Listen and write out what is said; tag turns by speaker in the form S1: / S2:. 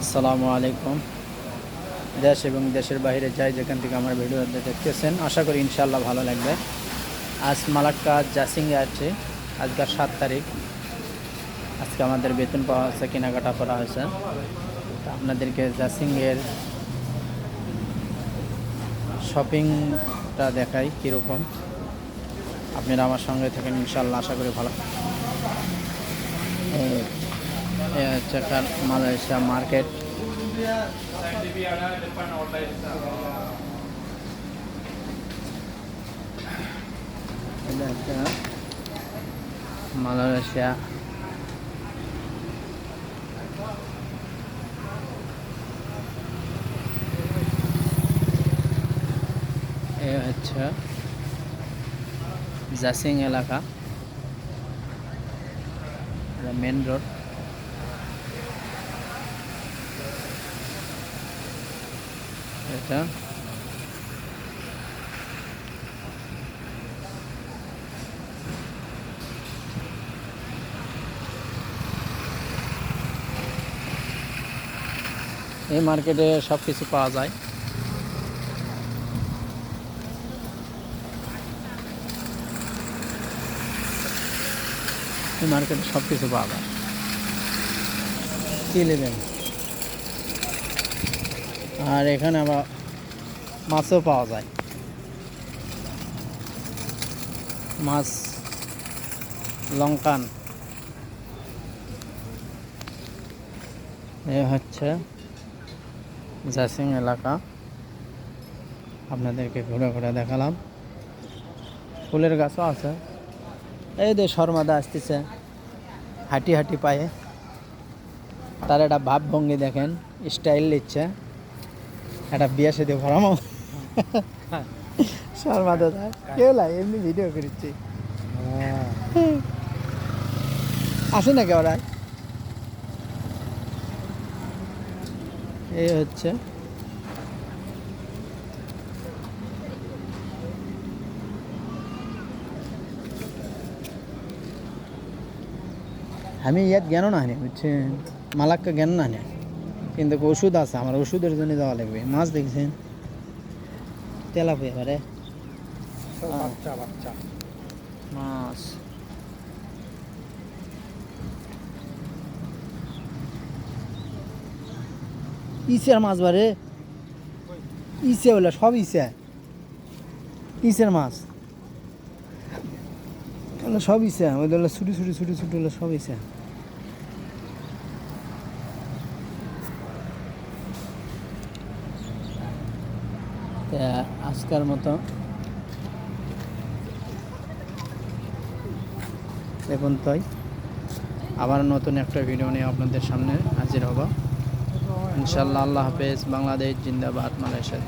S1: আসসালামু আলাইকুম। দেশ এবং দেশের বাইরে যাই যেখান থেকে আমার ভিডিও দেখতেছেন, আশা করি ইনশাল্লাহ ভালো লাগবে। আজ মালাক্কা জাসিংয়ে আছে আজকে সাত তারিখ। আজকে আমাদের বেতন পাওয়া হয়েছে, কেনাকাটা করা হয়েছে। তা আপনাদেরকে জাসিংয়ের শপিংটা দেখাই কীরকম। আপনারা আমার সঙ্গে থাকেন ইনশাল্লাহ আশা করি ভালো এই হচ্ছে কার- মালয়েশিয়া মার্কেট। মালয়েশিয়া। এ হচ্ছে জাসিং এলাকা। মেন রোড এটা। এই মার্কেটে সব কিছু পাওয়া যায়। এই মার্কেটে সব কিছু পাওয়া যায়। কী নেবেন? আর এখানে আবার মাছও পাওয়া যায়। মাছ লঙ্কান। এ হচ্ছে জাসিং এলাকা। আপনাদেরকে ঘুরে ঘুরে দেখালাম। ফুলের গাছও আছে। এই যে শর্মাদা আসতেছে হাঁটি হাঁটি পায়ে। তার একটা ভাবভঙ্গি দেখেন, স্টাইল নিচ্ছে একটা বিয়া সাথে ভরামো। শর্মা দাদা কেউ লাই এমনি ভিডিও করছি। আসে নাকি ওরা? এই হচ্ছে। আমি ইয়াত জ্ঞান না হানি বুঝছেন? মালাক্কা জ্ঞান না। হানি কিন্তু ওষুধ আছে আমার ওষুধের জন্য যাওয়া লাগবে। মাছ দেখছেন? তেলাপিয়া এবারে
S2: বাচ্চা বাচ্চা।
S1: মাছ। ইসের মাছ বারে? ইসে বলে সব ইসে। ইসের মাছ। সব ইসে ওই হলো ছুটি ছুটি ছুটি ছুটি হলো সব ইসে। আজকের মতো। দেখুন তাই আবার নতুন একটা ভিডিও নিয়ে আপনাদের সামনে হাজির হব। ইনশাল্লাহ আল্লাহ হাফেজ। বাংলাদেশ জিন্দাবাদ, মালয়েশিয়া